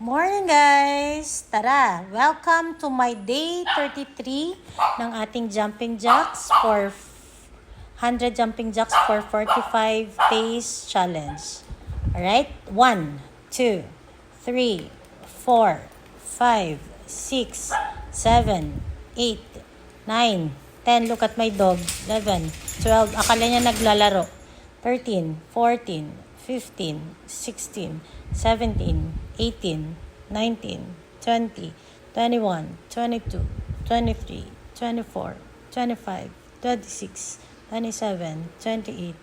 Morning guys! Tara, welcome to my day 33 ng ating jumping jacks for 100 jumping jacks for 45 days challenge. Alright? 1, 2, 3, 4, 5, 6, 7, 8, 9, 10. Look at my dog. 11, 12. Akala niya naglalaro. 13, 14, 15, 16, 17, 18, 19, 20, 21, 22, 23, 24, 25, 26, 27, 28,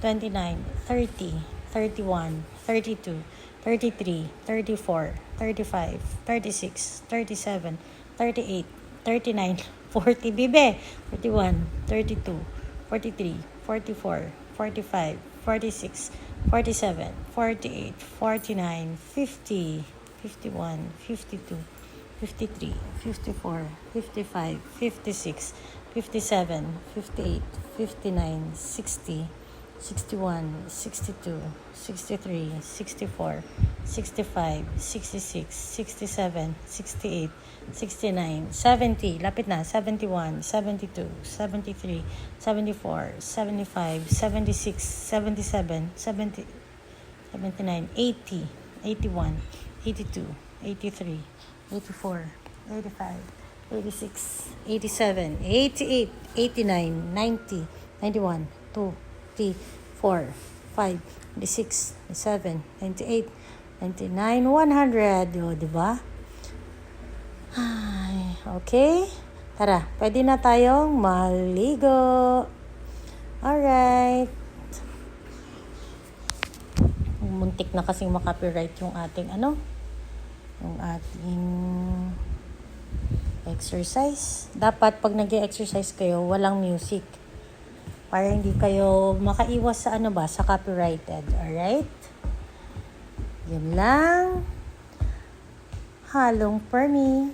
29, 30, 31, 32, 33, 34, 35, 36, 37, 38, 39, 40, bibe, 41, 32, 43, 44, 45, 46, 47, 48, 49, 50, 51, 52, 53, 54, 55, 56, 57, 58, 59, 60, 61, 62, 63, 64, 65, 66, 67, 68, 69, 70, lapit na, 71, 72, 73, 74, 75, 76, 77, 70, 79, 80, 81, 82, 83, 84, 85, 86, 87, 88, 89, 90, 91, 2, 3, 4, 5, 96, 97, 98, 99, 100. O, di ba? Ay, okay. Tara, pwede na tayong maligo. Alright. Muntik na kasing makopyright yung ating ano, yung ating exercise. Dapat pag nag exercise kayo, walang music. Para hindi kayo makaiwas sa ano ba, sa copyrighted. Alright? Yun lang. Halong per me.